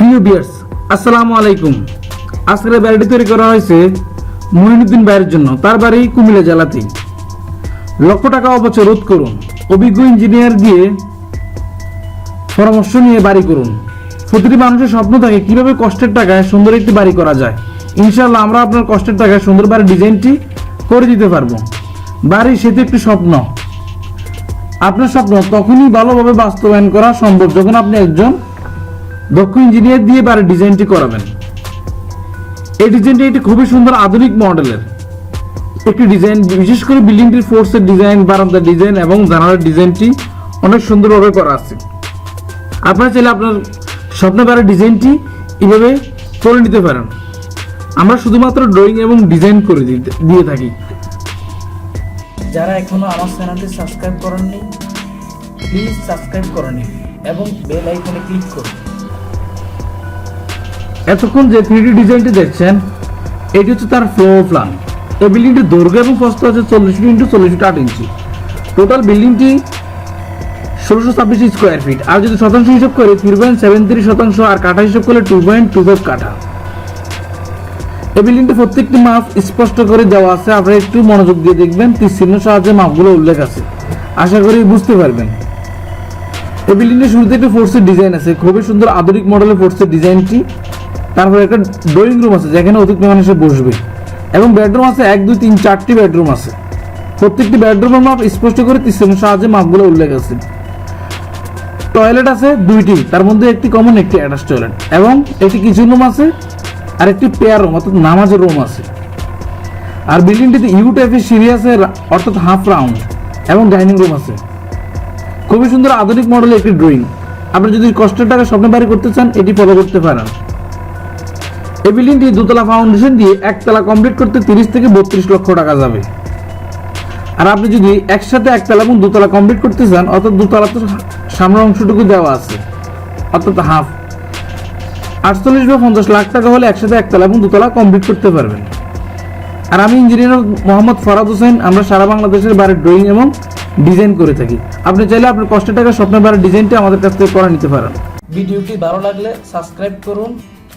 প্রিয় বিয়ার্স আসসালামু আলাইকুম। আজকের বাড়িটি তৈরি করা হয়েছে মহিনুদ্দিন ভাইয়ের জন্য। তার বাড়ি কুমিল্লা জেলাতেই লক্ষ টাকা অবচয় রোধ করুন। অভিজ্ঞ ইঞ্জিনিয়ার দিয়ে পরামর্শ নিয়ে বাড়ি করুন। প্রতিটি মানুষের স্বপ্ন থাকে কীভাবে কষ্টের টাকায় সুন্দর একটি বাড়ি করা যায়। ইনশাল্লাহ আমরা আপনার কষ্টের টাকায় সুন্দর বাড়ির ডিজাইনটি করে দিতে পারব। বাড়ি সেটি একটি স্বপ্ন। আপনার স্বপ্ন তখনই ভালোভাবে বাস্তবায়ন করা সম্ভব যখন আপনি একজন দক্ষ ইঞ্জিনিয়ার দিয়ে বাড়ির ডিজাইনটি করাবেন। এই ডিজাইনটি একটি খুবই সুন্দর আধুনিক মডেলের। একটি ডিজাইন বিশেষ করে বিল্ডিংটির ফোর্সের ডিজাইন বারান্দার ডিজাইন এবং জানালার ডিজাইনটি অনেক সুন্দরভাবে করা আছে। আপনারা চাইলে আপনার স্বপ্ন বাড়ির ডিজাইনটি এভাবে করে নিতে পারেন। আমরা শুধুমাত্র ড্রয়িং এবং ডিজাইন করে দিয়ে থাকি। যারা এখনও আমার চ্যানেলটি সাবস্ক্রাইব করেননি প্লিজ সাবস্ক্রাইব করে নিন এবং বেল আইকনে ক্লিক করুন। এতক্ষণ যে থ্রিডি ডিজাইনটি দেখছেন, এটি হচ্ছে তার ফ্লো প্ল্যান এই বিল্ডিংটির দৈর্ঘ্য এবং প্রস্থ হচ্ছে চল্লিশ ইন্টু চল্লিশ আট ইঞ্চি টোটাল বিল্ডিংটি ষোলোশো ছাব্বিশ স্কোয়ার ফিট আর যদি শতাংশ হিসাব করে থ্রি পয়েন্ট সেভেন থ্রি শতাংশ, আর কাঠা হিসাব করলে টু পয়েন্ট টু ফাইভ কাঠা। এই বিল্ডিংটি প্রত্যেকটি মাপ স্পষ্ট করে দেওয়া আছে। আপনারা একটু মনোযোগ দিয়ে দেখবেন, তীর সাহায্যে মাপগুলো উল্লেখ আছে। আশা করি বুঝতে পারবেন। এই বিল্ডিংটির শুরুতে একটি ফোর্সের ডিজাইন আছে। খুবই সুন্দর আধুনিক মডেলের ফোর্সের ডিজাইনটি তারপরে একটা ড্রয়িং রুম আছে, যেখানে অতিথি মানুষ এসে বসবে। এবং বেডরুম আছে, এক, দুই, তিন, চারটি বেডরুম আছে। প্রত্যেকটি বেডরুমের মাপ স্পষ্ট করে তিরিশের সাহায্যে মাপগুলো উল্লেখ আছে। টয়লেট আছে দুইটি, তার মধ্যে একটি কমন একটি অ্যাটাচ টয়লেট এবং একটি কিচেন রুম আছে, আর একটি পেয়ার রুম অর্থাৎ নামাজের রুম আছে। আর বিল্ডিংটিতে ইউ টাইপের সিঁড়ি আছে অর্থাৎ হাফ রাউন্ড এবং ডাইনিং রুম আছে। খুবই সুন্দর আধুনিক মডেলের একটি ড্রয়িং আপনি যদি কষ্টের টাকা স্বপ্ন বাড়ি করতে চান, এটি ফলো করতে পারেন। এই বিল্ডিংটি দোতলা ফাউন্ডেশন দিয়ে একতলা কমপ্লিট করতে তিরিশ থেকে বত্রিশ লক্ষ টাকা যাবে। আর আপনি যদি একসাথে একতলা এবং দোতলা কমপ্লিট করতে চান, অর্থাৎ দোতলা তো সামনের অংশটুকু দেওয়া আছে, অর্থাৎ হাফ আটচল্লিশ বা পঞ্চাশ লাখ টাকা হলে একসাথে একতলা এবং দোতলা কমপ্লিট করতে পারবেন। আর আমি ইঞ্জিনিয়ার মোহাম্মদ ফরাদ হোসেন, আমরা সারা বাংলাদেশের বাড়ির ড্রয়িং এবং ডিজাইন করে থাকি। আপনি চাইলে আপনার কষ্টের টাকা স্বপ্নের বাড়ির ডিজাইনটা আমাদের কাছ থেকে করে নিতে পারেন। ভিডিওটি ভালো লাগলে সাবস্ক্রাইব করুন